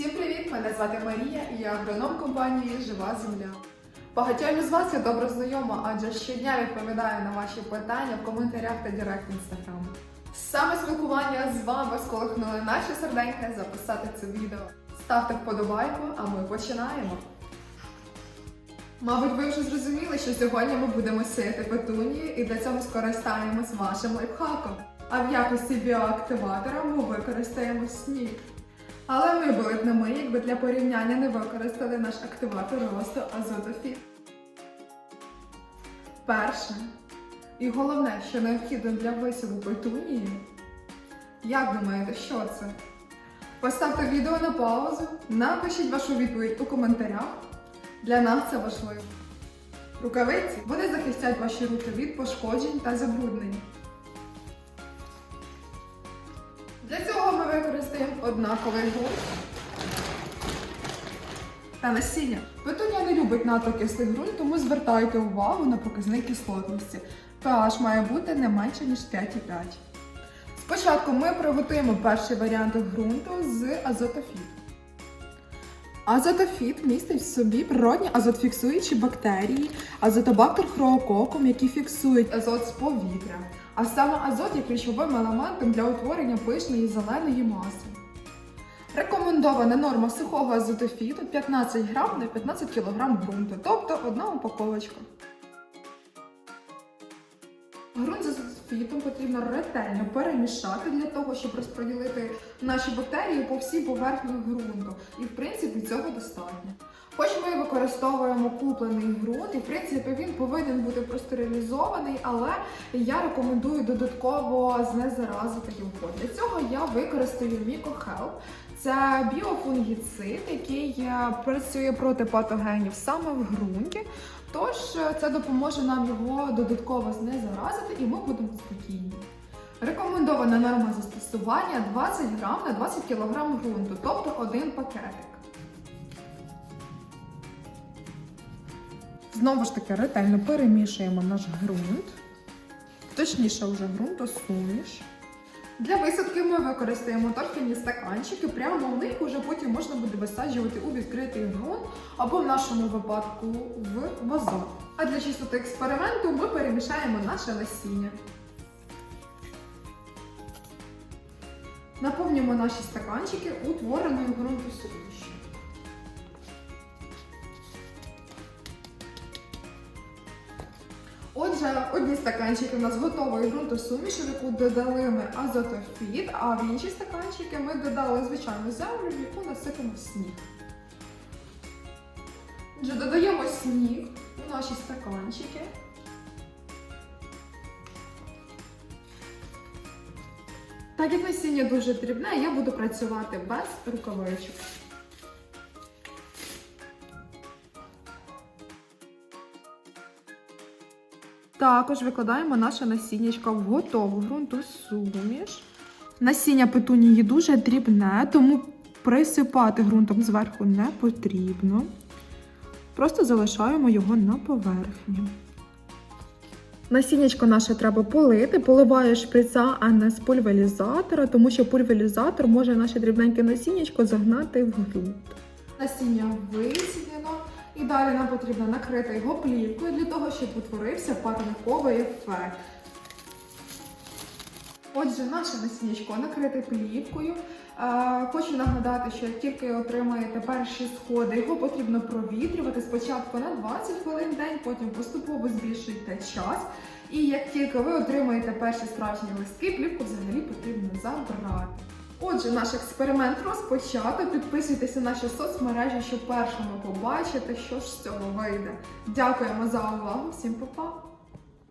Всім привіт! Мене звати Марія і я агроном компанії Жива Земля. Багатьом із вас я добре знайома, адже щодня відповідаю на ваші питання в коментарях та директ інстаграму. Саме спілкування з вами сколихнули наші серденька записати це відео. Ставте вподобайку, а ми починаємо. Мабуть, ви вже зрозуміли, що сьогодні ми будемо сіяти петунії і для цього скористаємось вашим лайфхаком. А в якості біоактиватора ми використаємо сніг. Але ми були б не ми, якби для порівняння не використали наш активатор росту азотофіт. Перше. І головне, що необхідно для висіву петунії. Як думаєте, що це? Поставте відео на паузу, напишіть вашу відповідь у коментарях. Для нас це важливо. Рукавиці вони захистять ваші руки від пошкоджень та забруднень. Використаємо однаковий ґрунт та насіння. Петуня не любить надто кислий ґрунт, тому звертайте увагу на показник кислотності. pH має бути не менше, ніж 5,5. Спочатку ми приготуємо перший варіант ґрунту з азотофіту. Азотофіт містить в собі природні азотфіксуючі бактерії, азотобактер хроококум, які фіксують азот з повітря. А саме азот є ключовим елементом для утворення пишної зеленої маси. Рекомендована норма сухого азотофіту 15 грам на 15 кг ґрунту, тобто одна упаковочка. Грунт з азотофітом потрібно ретельно перемішати для того, щоб розподілити наші бактерії по всій поверхні ґрунту. І в принципі цього достатньо. Хоч ми використовуємо куплений ґрунт, і в принципі він повинен бути простерилізований, але я рекомендую додатково знезаразити його. Для цього я використаю MicoHelp. Це біофунгіцид, який працює проти патогенів саме в ґрунті. Тож е, це допоможе нам його додатково знезаразити, і ми будемо спокійні. Рекомендована норма застосування 20 грам на 20 кг ґрунту, тобто один пакетик. Знову ж таки ретельно перемішуємо наш ґрунт, точніше вже ґрунтосуміш. Для висадки ми використаємо торфяні стаканчики, прямо в них уже потім можна буде висаджувати у відкритий ґрунт або в нашому випадку в вазон. А для чистоти експерименту ми перемішаємо наше насіння. Наповнюємо наші стаканчики утвореною ґрунтосумішю. Отже, одні стаканчики у нас готової ґрунтосуміші, в яку додали ми азотофіт, а в інші стаканчики ми додали звичайну землю, в яку насипемо сніг. Отже, додаємо сніг у наші стаканчики. Так як насіння дуже дрібне, я буду працювати без рукавичок. Також викладаємо наше насіннячко в готову ґрунту суміш. Насіння петунії дуже дрібне, тому присипати ґрунтом зверху не потрібно. Просто залишаємо його на поверхні. Насіннячко наше треба полити, поливаю шприца, а не з пульверізатора, тому що пульверізатор може наше дрібненьке насіннячко загнати в ґрунт. Насіння висіяно, і далі нам потрібно накрити його плівкою для того, щоб утворився парниковий ефект. Отже, наше насіннячко накрите плівкою. Хочу нагадати, що як тільки отримаєте перші сходи, його потрібно провітрювати спочатку на 20 хвилин в день, потім поступово збільшуйте час. І як тільки ви отримаєте перші справжні листки, плівку взагалі потрібно забрати. Отже, наш експеримент розпочато. Підписуйтеся на наші соцмережі, щоб першими побачити, що ж з цього вийде. Дякуємо за увагу. Всім па-па!